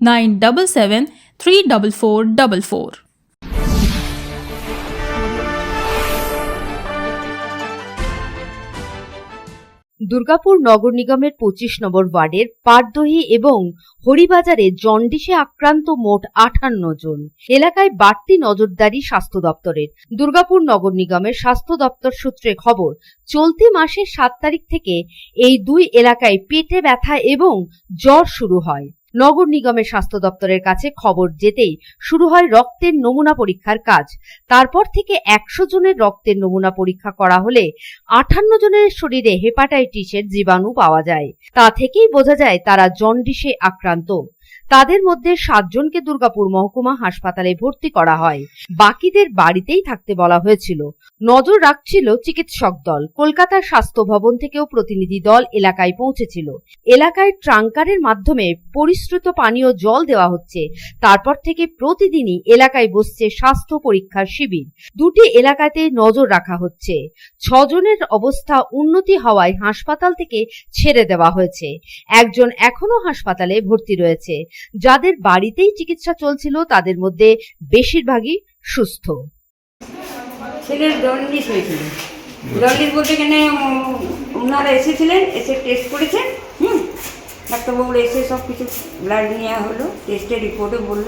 nine double seven three double four double four Durgapur নগর নিগমের পঁচিশ নম্বর ওয়ার্ডের পাটদহি এবং হরিবাজারে জন্ডিসে আক্রান্ত মোট আটান্ন জন। এলাকায় বাড়তি নজরদারি স্বাস্থ্য দপ্তরের। দুর্গাপুর নগর নিগমের স্বাস্থ্য দপ্তর সূত্রে খবর, চলতি মাসের সাত তারিখ থেকে এই দুই এলাকায় পেটে ব্যথা এবং জ্বর শুরু হয়। নগর নিগমের স্বাস্থ্য দপ্তরের কাছে খবর যেতেই শুরু হয় রক্তের নমুনা পরীক্ষার কাজ। তারপর থেকে একশো জনের রক্তের নমুনা পরীক্ষা করা হলে আঠান্ন জনের শরীরে হেপাটাইটিসের জীবাণু পাওয়া যায়। তা থেকেই বোঝা যায় তারা জন্ডিসে আক্রান্ত। তাদের মধ্যে সাতজনকে দুর্গাপুর মহকুমা হাসপাতালে ভর্তি করা হয়। বাকিদের বাড়িতেই থাকতে বলা হয়েছিল। নজর রাখছিল চিকিৎসক দল। কলকাতার স্বাস্থ্য ভবন থেকেও প্রতিনিধি দল এলাকায় পৌঁছেছিল। এলাকায় ট্রাঙ্কারের মাধ্যমে পরিশ্রুত পানীয় জল দেওয়া হচ্ছে। তারপর থেকে প্রতিদিনই এলাকায় বসছে স্বাস্থ্য পরীক্ষার শিবির। দুটি এলাকাতে নজর রাখা হচ্ছে। ছজনের অবস্থা উন্নতি হওয়ায় হাসপাতাল থেকে ছেড়ে দেওয়া হয়েছে। একজন এখনও হাসপাতালে ভর্তি রয়েছে। যাদের বাড়িতেই চিকিৎসা চলছিল তাদের মধ্যে বেশিরভাগই সুস্থ। ছেলের জন্ডিস হয়েছিল। জন্ডিস বলতে এখানে ওনারা এসেছিলেন এসে টেস্ট করেছেন হুম? ডাক্তারবাবু এসে সব কিছু ব্লাড নেওয়া হলো টেস্টের রিপোর্টে বলল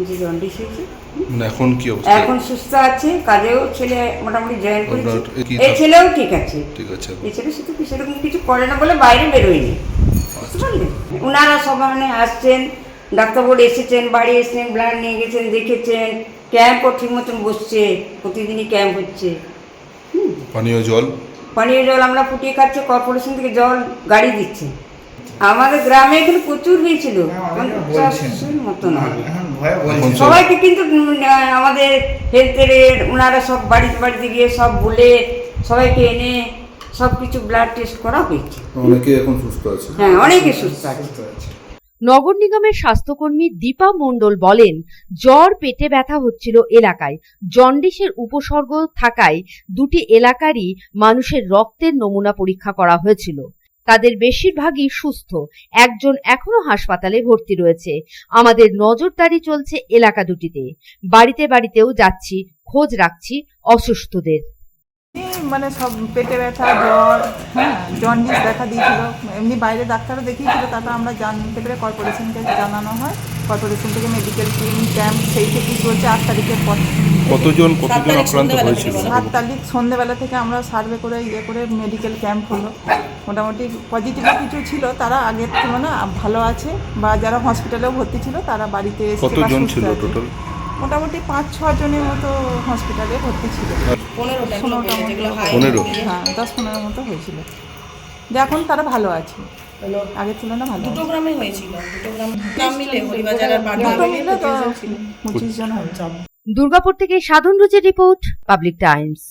যে জন্ডিস হয়েছে মানে এখন কি অবস্থা? এখন সুস্থ আছে কাজেও ছেলে মোটামুটি জয়েন করেছে। এই ছেলেও ঠিক আছে। ঠিক আছে। এই ছেলে শুধু সেরকম কিছু করে না বলে বাইরে বেরোয়নি। ওনারা সব মানে আসছেন ডাক্তারবাবু এসেছেন বাড়ি এসেছেন ব্লাড নিয়ে গেছেন দেখেছেন ক্যাম্পও ঠিক মতন বসছে প্রতিদিনই ক্যাম্প হচ্ছে। হুম। পানীয় জল? পানীয় জল আমরা ফুটিয়ে খাচ্ছি কর্পোরেশন থেকে জল গাড়ি দিচ্ছে। আমাদের গ্রামে এখানে প্রচুর হয়েছিল। হবে এখন সব সবাইকে কিন্তু আমাদের হেলথের ওনারা সব বাড়িতে বাড়িতে গিয়ে সব বলে সবাইকে এনে সব কিছু ব্লাড টেস্ট করা হয়েছে। অনেকে এখন সুস্থ আছে। হ্যাঁ অনেকে সুস্থ আছে। নগর নিগমের স্বাস্থ্যকর্মী দীপা মণ্ডল বলেন জ্বর পেটে ব্যথা হচ্ছিল এলাকায়। জন্ডিসের উপসর্গ থাকায় দুটি এলাকারই মানুষের রক্তের নমুনা পরীক্ষা করা হয়েছিল। তাদের বেশিরভাগই সুস্থ। একজন এখনও হাসপাতালে ভর্তি রয়েছে। আমাদের নজরদারি চলছে এলাকা দুটিতে। বাড়িতে বাড়িতেও যাচ্ছি খোঁজ রাখছি অসুস্থদের। মানে সব পেটে ব্যথা জ্বর হ্যাঁ জন্ডিস দেখা দিয়েছিল। এমনি বাইরে ডাক্তারও দেখিয়েছিল তারপর আমরা জানতে পেরে কর্পোরেশনকে জানানো হয়। কর্পোরেশন থেকে মেডিকেল টিম ক্যাম্প সেই থেকেই চলছে আট তারিখের পর। কতজন কতজন আক্রান্ত হয়েছিল? সাত তারিখ সন্ধ্যেবেলা থেকে আমরা সার্ভে করে ইয়ে করে মেডিকেল ক্যাম্প হলো। মোটামুটি পজিটিভও কিছু ছিল তারা আগের তুলনায় ভালো আছে। বা যারা হসপিটালেও ভর্তি ছিল তারা বাড়িতে কতজন ছিল টোটাল মোটামুটি পাঁচ ছ জনের মতো হসপিটালে ভর্তি ছিল। পনেরোটা পনেরো? হ্যাঁ দশ পনেরো মতো হয়েছিল। এখন তারা ভালো আছে। আগের তুলনায় ভালো দুটো গ্রামে হয়েছিল দুটো গ্রাম গ্রাম মিলে হরিবাজার আর দুটো মিলে তো পঁচিশ জন হয়েছে। দুর্গাপুর থেকে সাধন রুচির রিপোর্ট পাবলিক টাইমস।